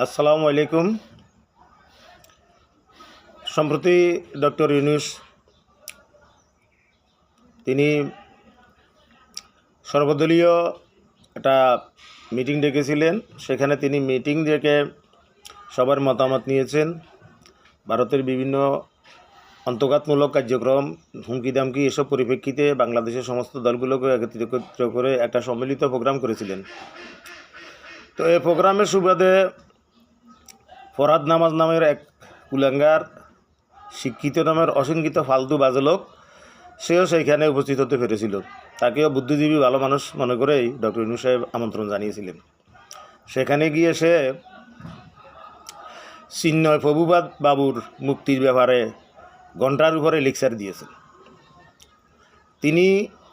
আসসালামু আলাইকুম। সম্প্রতি ডক্টর ইউনুস তিনি সর্বদলীয় একটা মিটিং ডেকেছিলেন। সেখানে তিনি মিটিং ডেকে সবার মতামত নিয়েছেন। ভারতের বিভিন্ন অন্তর্ঘাতমূলক কার্যক্রম হুমকি দামকি এসব পরিপ্রেক্ষিতে বাংলাদেশের সমস্ত দলগুলোকে একত্রিত করে একটা সম্মিলিত প্রোগ্রাম করেছিলেন। তো এই প্রোগ্রামের সুবাদে ফরাদ নামাজ নামের এক কুলাঙ্গার, শিক্ষিত নামের অশিক্ষিত ফালতু বাজলক, সেও সেইখানে উপস্থিত হতে পেরেছিল। তাকেও বুদ্ধিজীবী ভালো মানুষ মনে করেই ডক্টর ইনু সাহেব আমন্ত্রণ জানিয়েছিলেন। সেখানে গিয়ে সে চিন্ময় প্রভুবাদ বাবুর মুক্তির ব্যাপারে ঘণ্টার উপরে লেকচার দিয়েছেন। তিনি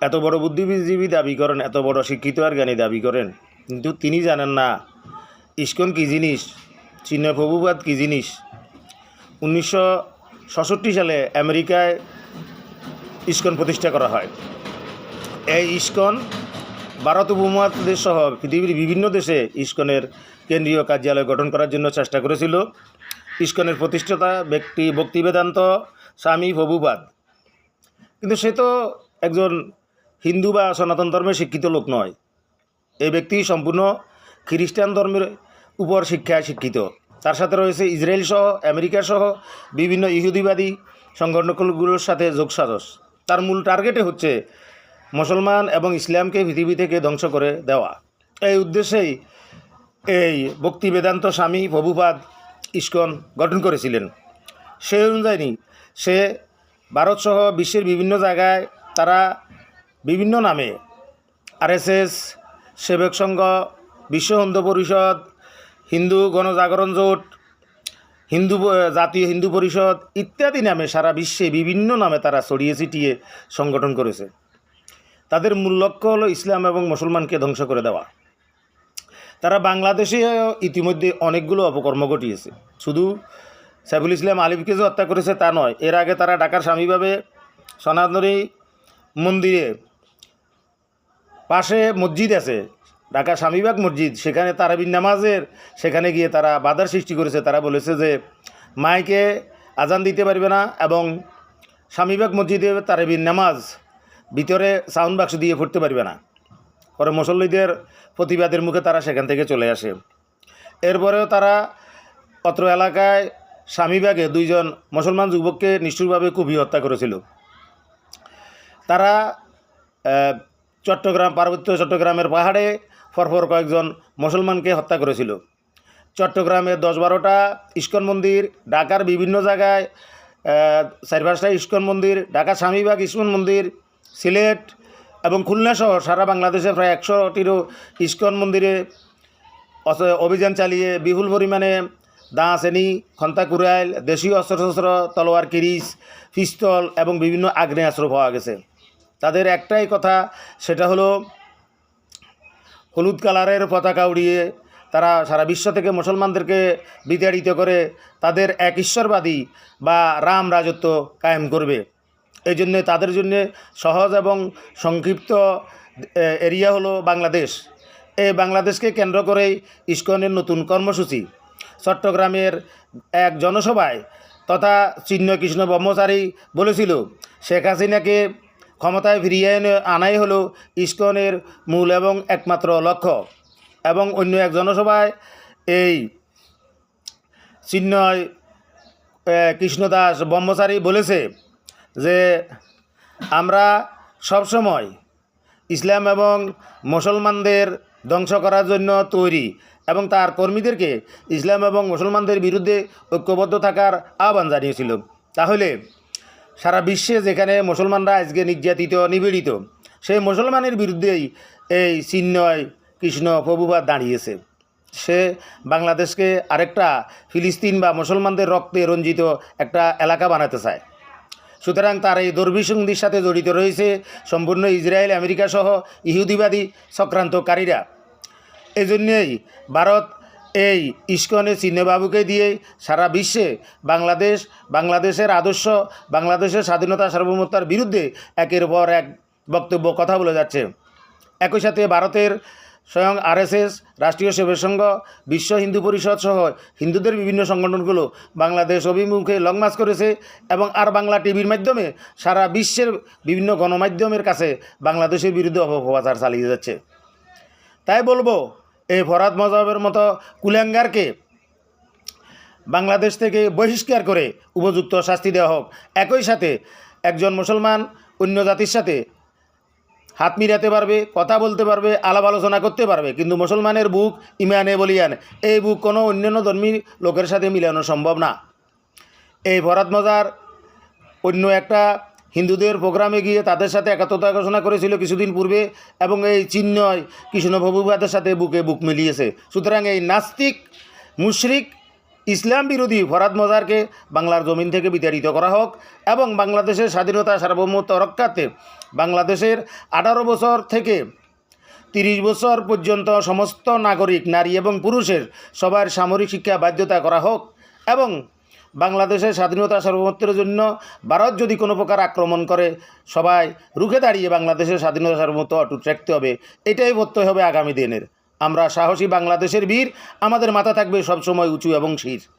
এত বড় বুদ্ধিজীবী দাবি করেন, এত বড় শিক্ষিত আর জ্ঞানী দাবি করেন, কিন্তু তিনি জানেন না, ইস্কন কী জিনিস চীন প্রভুবাদ কী জিনিস? উনিশশো সাতষট্টি সালে আমেরিকায় ইস্কন প্রতিষ্ঠা করা হয়। এই ইস্কন ভারত উপমহাদেশ সহ পৃথিবীর বিভিন্ন দেশে ইস্কনের কেন্দ্রীয় কার্যালয় গঠন করার জন্য চেষ্টা করেছিল। ইস্কনের প্রতিষ্ঠাতা ব্যক্তি, ভক্তিবেদান্ত স্বামী প্রভুবাদ কিন্তু সে তো একজন হিন্দু বা সনাতন ধর্মের শিক্ষিত লোক নয়। এই ব্যক্তি সম্পূর্ণ খ্রিস্টান ধর্মের উপর শিক্ষায় শিক্ষিত। তার সাথে রয়েছে ইসরায়েল সহ, আমেরিকা সহ, বিভিন্ন ইহুদিবাদী সংগঠনগুলোর সাথে যোগসাজস তার মূল টার্গেটে হচ্ছে মুসলমান এবং ইসলামকে পৃথিবী থেকে ধ্বংস করে দেওয়া। এই উদ্দেশ্যেই এই ভক্তি বেদান্ত স্বামী প্রভুপাদ ইস্কন গঠন করেছিলেন। সেই অনুযায়ী সে ভারতসহ বিশ্বের বিভিন্ন জায়গায় তারা বিভিন্ন নামে আরএসএস, সেবক সংঘ, বিশ্ব হিন্দু পরিষদ হিন্দু গণজাগরণ জোট, হিন্দু জাতীয় হিন্দু পরিষদ ইত্যাদি নামে সারা বিশ্বে বিভিন্ন নামে তারা ছড়িয়ে ছিটিয়ে সংগঠন করেছে। তাদের মূল লক্ষ্য হলো ইসলাম এবং মুসলমানকে ধ্বংস করে দেওয়া। তারা বাংলাদেশে ইতিমধ্যে অনেকগুলো অপকর্ম ঘটিয়েছে। শুধু সাইফুল ইসলাম আলিফকে যে হত্যা করেছে তা নয়, এর আগে তারা ঢাকার স্বামীভাবে সনাতনী মন্দিরে পাশে মসজিদ আছে। ঢাকা স্বামীবাগ মসজিদ, সেখানে তারাবিন নামাজের, সেখানে গিয়ে তারা বাধার সৃষ্টি করেছে। তারা বলেছে যে, মাইকে আজান দিতে পারবে না এবং স্বামীবাগ মসজিদে তারাবিন নামাজ ভিতরে সাউন্ড বাক্স দিয়ে পড়তে পারবে না। পরে মুসল্লিদের প্রতিবাদের মুখে তারা সেখান থেকে চলে আসে। এরপরেও তারা অত্র এলাকায় স্বামীবাগে দুইজন মুসলমান যুবককে নিষ্ঠুরভাবে কুপি হত্যা করেছিল। তারা চট্টগ্রাম, পার্বত্য চট্টগ্রামের পাহাড়ে পরপর কয়েকজন মুসলমানকে হত্যা করেছিল। চট্টগ্রামে দশ বারোটা ইস্কন মন্দির, ঢাকার বিভিন্ন জায়গায় চার পাঁচটা ইস্কন মন্দির ঢাকা স্বামীবাগ ইস্কন মন্দির, সিলেট এবং খুলনা সহ সারা বাংলাদেশে প্রায় একশোটিরও ইস্কন মন্দিরে অভিযান চালিয়ে বিপুল পরিমাণে দা শ্রেণি খন্তা কুড়াইল, দেশীয় অস্ত্রশস্ত্র, তলোয়ার কিরিস পিস্তল এবং বিভিন্ন আগ্নেয়াস্ত্র পাওয়া গেছে। তাদের একটাই কথা, সেটা হলো হলুদ কালারের পতাকা উড়িয়ে তারা সারা বিশ্ব থেকে মুসলমানদেরকে বিতাড়িত করে তাদের এক ঈশ্বরবাদী বা রাম রাজত্ব কায়েম করবে। এই জন্যে তাদের জন্য সহজ এবং সংক্ষিপ্ত এরিয়া হলো বাংলাদেশ। এই বাংলাদেশকে কেন্দ্র করেই ইস্কনের নতুন কর্মসূচি। চট্টগ্রামের এক জনসভায় তথা চিহ্ন কৃষ্ণ ব্রহ্মচারী বলেছিল, শেখ হাসিনাকে ক্ষমতায় ফিরিয়ে আনাই হলো ইস্কনের মূল এবং একমাত্র লক্ষ্য। এবং অন্য এক জনসভায় এই আহ, কৃষ্ণদাস ব্রহ্মচারী বলেছে যে আমরা সবসময় ইসলাম এবং মুসলমানদের ধ্বংস করার জন্য তৈরি এবং তার কর্মীদেরকে ইসলাম এবং মুসলমানদের বিরুদ্ধে ঐক্যবদ্ধ থাকার আহ্বান জানিয়েছিল তাহলে সারা বিশ্বে যেখানে মুসলমানরা আজকে নির্যাতিত, নিপীড়িত, সেই মুসলমানের বিরুদ্ধেই এই চিহ্নয় কৃষ্ণ প্রভুবাদ দাঁড়িয়েছে। সে বাংলাদেশকে আরেকটা ফিলিস্তিন বা মুসলমানদের রক্তে রঞ্জিত একটা এলাকা বানাতে চায়। সুতরাং তার এই দুর্বিসন্ধির সাথে জড়িত রয়েছে সম্পূর্ণ ইসরায়েল আমেরিকা সহ ইহুদিবাদী চক্রান্তকারীরা। এজন্যই ভারত এই ইস্কনের চিহ্নবাবুকে দিয়ে সারা বিশ্বে বাংলাদেশ, বাংলাদেশের আদর্শ, বাংলাদেশের স্বাধীনতা সার্বভৌমতার বিরুদ্ধে একের পর এক বক্তব্য কথা বলে যাচ্ছে। একই সাথে ভারতের স্বয়ং আরএসএস, রাষ্ট্রীয় সেবা সংঘ, বিশ্ব হিন্দু পরিষদ সহ হিন্দুদের বিভিন্ন সংগঠনগুলো বাংলাদেশ অভিমুখে লং মার্চ করেছে এবং আর বাংলা টিভির মাধ্যমে সারা বিশ্বের বিভিন্ন গণমাধ্যমের কাছে বাংলাদেশের বিরুদ্ধে অপপ্রচার চালিয়ে যাচ্ছে। তাই বলব এই ফরাদ মজাবের মতো কুলাঙ্গারকে বাংলাদেশ থেকে বহিষ্কার করে উপযুক্ত শাস্তি দেওয়া হোক। একই সাথে একজন মুসলমান অন্য জাতির সাথে হাত মিলাতে পারবে, কথা বলতে পারবে, আলাপ আলোচনা করতে পারবে, কিন্তু মুসলমানের বুক ইমানে বলিয়ান। এই বুক কোনো অন্যান্য ধর্মী লোকের সাথে মিলানো সম্ভব না। এই ভরাত মজার অন্য একটা হিন্দুদের প্রোগ্রামে গিয়ে তাদের সাথে একাত্মতা ঘোষণা করেছিল কিছুদিন পূর্বে এবং এই চিহ্নয় কৃষ্ণপ্রভুবাদের সাথে বুকে বুক মিলিয়েছে। সুতরাং এই নাস্তিক, মুশরিক, ইসলাম বিরোধী ফরাদ মজারকে বাংলার জমিন থেকে বিতাড়িত করা হোক এবং বাংলাদেশের স্বাধীনতা সার্বভৌমত্ব রক্ষাতে বাংলাদেশের আঠারো বছর থেকে তিরিশ বছর পর্যন্ত সমস্ত নাগরিক, নারী এবং পুরুষের সবার সামরিক শিক্ষা বাধ্যতা করা হোক এবং বাংলাদেশের স্বাধীনতা সার্বভৌমত্বের জন্য ভারত যদি কোনো প্রকার আক্রমণ করে, সবাই রুখে দাঁড়িয়ে বাংলাদেশের স্বাধীনতা সার্বভৌমত্ব অটুট রাখতে হবে। এটাই প্রত্যয় হবে আগামী দিনের। আমরা সাহসী বাংলাদেশের বীর, আমাদের মাথা থাকবে সবসময় উঁচু এবং শির।